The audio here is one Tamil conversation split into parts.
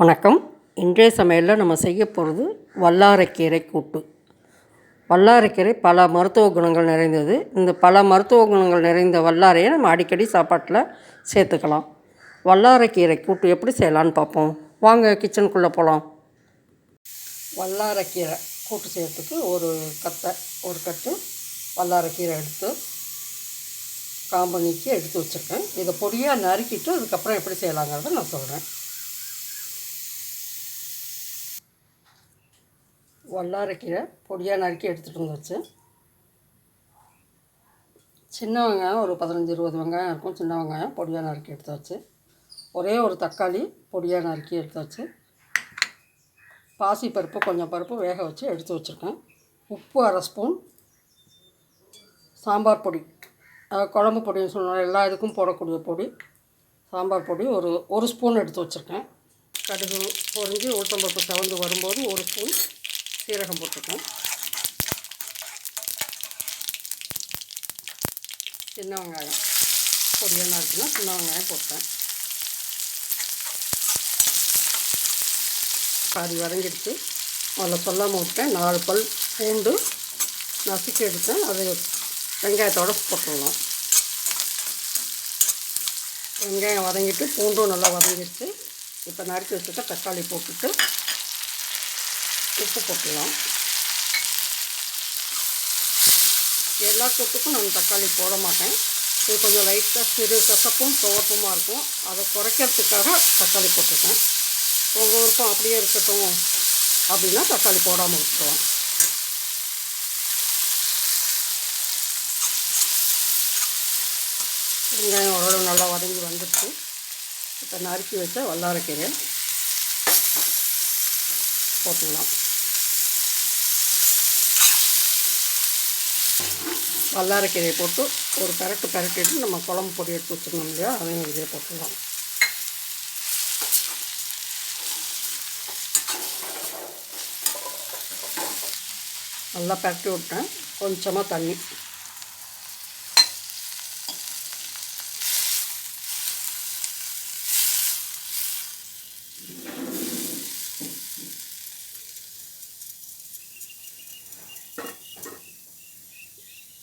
வணக்கம். இன்றைய சமையலில் நம்ம செய்ய போகிறது வல்லாரைக்கீரை கூட்டு. வல்லாரைக்கீரை பல மருத்துவ குணங்கள் நிறைந்தது. இந்த பல மருத்துவ குணங்கள் நிறைந்த வல்லாரையை நம்ம அடிக்கடி சாப்பாட்டில் சேர்த்துக்கலாம். வல்லாரைக்கீரை கூட்டு எப்படி செய்யலான்னு பார்ப்போம். வாங்க கிச்சனுக்குள்ளே போகலாம் வல்லாரைக்கீரை கூட்டு செய்யறதுக்கு ஒரு கத்தை ஒரு கட்டு வல்லாரைக்கீரை எடுத்து காம்பு நீக்கி எடுத்து வச்சுருக்கேன். இதை பொடியாக நறுக்கிட்டு அதுக்கப்புறம் எப்படி செய்யலாங்கிறத நான் சொல்கிறேன் வல்லாரைக்கீரை பொடியாக நறுக்கி எடுத்துகிட்டு வந்துச்சு சின்ன வெங்காயம் ஒரு பதினஞ்சு இருபது வெங்காயம் இருக்கும். சின்ன வெங்காயம் பொடியாக நறுக்கி எடுத்தாச்சு. ஒரே ஒரு தக்காளி பொடியாக நறுக்கி எடுத்தாச்சு. பாசி பருப்பு கொஞ்சம் பருப்பு வேக வச்சு எடுத்து வச்சுருக்கேன். உப்பு அரை ஸ்பூன். சாம்பார் பொடி. குழம்பு பொடின்னு சொன்னால் எல்லா இதுக்கும் போடக்கூடிய பொடி. சாம்பார் பொடி ஒரு ஒரு ஸ்பூன் எடுத்து வச்சுருக்கேன். கடுகு பொரிஞ்சு உளுத்தம்பருப்பு சவந்து வரும்போது ஒரு ஸ்பூன். சீரகம் போட்டிருக்கேன் சின்ன வெங்காயம். பொடியாக நறுக்கணும் சின்ன வெங்காயம் போட்டேன். பாதி வதங்கிடுச்சு. முதல்ல சொல்லாமல் விட்டேன். நாலு பல் பூண்டு நசுக்கி எடுத்தேன். அது வெங்காயத்தோட போட்டுடலாம். வெங்காயம் வதங்கிட்டு பூண்டும் நல்லா வதங்கிடுச்சு. இப்போ நறுக்கி வச்சுட்டு தக்காளி போட்டுட்டு உப்பு போட்டுடலாம் எல்லா கொத்துக்கும் நான் தக்காளி போட மாட்டேன். இது கொஞ்சம் லைட்டாக சிறு கசப்பும் துவப்பமாக இருக்கும். அதை குறைக்கிறதுக்காக தக்காளி போட்டிருக்கேன். உங்கள் விருப்பம் அப்படியே இருக்கட்டும் அப்படின்னா தக்காளி போடாமல் விட்டுருவோம் வெங்காயம் ஓரளவு நல்லா வதங்கி வந்துடுச்சு. இப்போ நறுக்கி வச்ச வல்லாரக்கீரை போட்டுக்கலாம். வல்லாரக்கீரையை போட்டு ஒரு பரட்டு பரட்டிட்டு நம்ம குழம்பு பொடி எடுத்து வச்சுருந்தோம் இல்லையா அதையும் இதிலே போட்டுடலாம். நல்லா பரட்டி விட்டேன். கொஞ்சமாக தண்ணி.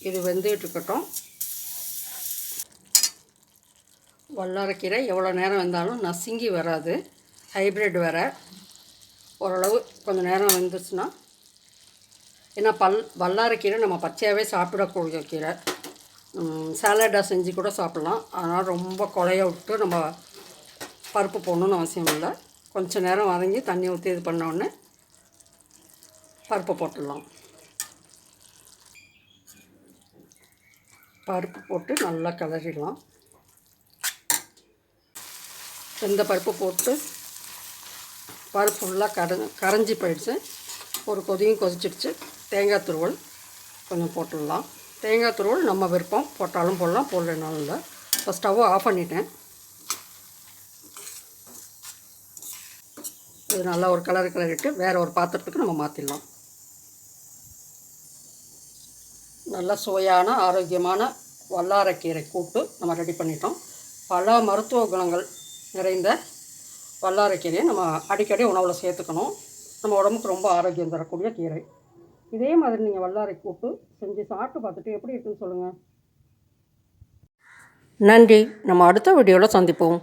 இது வெந்துக்கிட்டு இருக்கட்டும் வல்லாரக்கீரை எவ்வளோ நேரம் வந்தாலும் நசுங்கி வராது. ஹைப்ரிட் வேறு. ஓரளவு கொஞ்சம் நேரம் வந்துச்சுன்னா ஏன்னா பல் வல்லாரக்கீரை நம்ம பச்சையாகவே சாப்பிடக்கூடிய கீரை. சாலடாக செஞ்சு கூட சாப்பிட்லாம். அதனால் ரொம்ப கொலைய விட்டு நம்ம பருப்பு போடணுன்னு அவசியம் இல்லை. கொஞ்சம் நேரம் வதங்கி தண்ணி ஊற்றி இது பண்ணோடனே பருப்பு போட்டுடலாம். பருப்பு போட்டு நல்லா கிளறிடலாம். இந்த பருப்பு போட்டு பருப்பு ஃபுல்லாக கர கரைஞ்சி போயிடுச்சு. ஒரு கொதியும் கொதிச்சிடுச்சு. தேங்காய் துருவல் கொஞ்சம் போட்டுடலாம். தேங்காய் துருவல் நம்ம விருப்பம் போட்டாலும் போடலாம் போடலனாலும் இல்லை. இப்போ ஸ்டவ்வை ஆஃப் பண்ணிட்டேன். இது நல்லா ஒரு கலர் கிளறிட்டு வேறு ஒரு பாத்திரத்துக்கு நம்ம மாற்றிடலாம் நல்ல சுவையான ஆரோக்கியமான வல்லாரக்கீரை கூட்டு நம்ம ரெடி பண்ணிட்டோம். பல மருத்துவ குணங்கள் நிறைந்த வல்லாரக்கீரையை நம்ம அடிக்கடி உணவில் சேர்த்துக்கணும். நம்ம உடம்புக்கு ரொம்ப ஆரோக்கியம் தரக்கூடிய கீரை. இதே மாதிரி நீங்கள் வல்லாரை கூட்டு செஞ்சு சாப்பிட்டு பார்த்துட்டு எப்படி இருக்குன்னு சொல்லுங்கள் நன்றி. நம்ம அடுத்த வீடியோவில் சந்திப்போம்.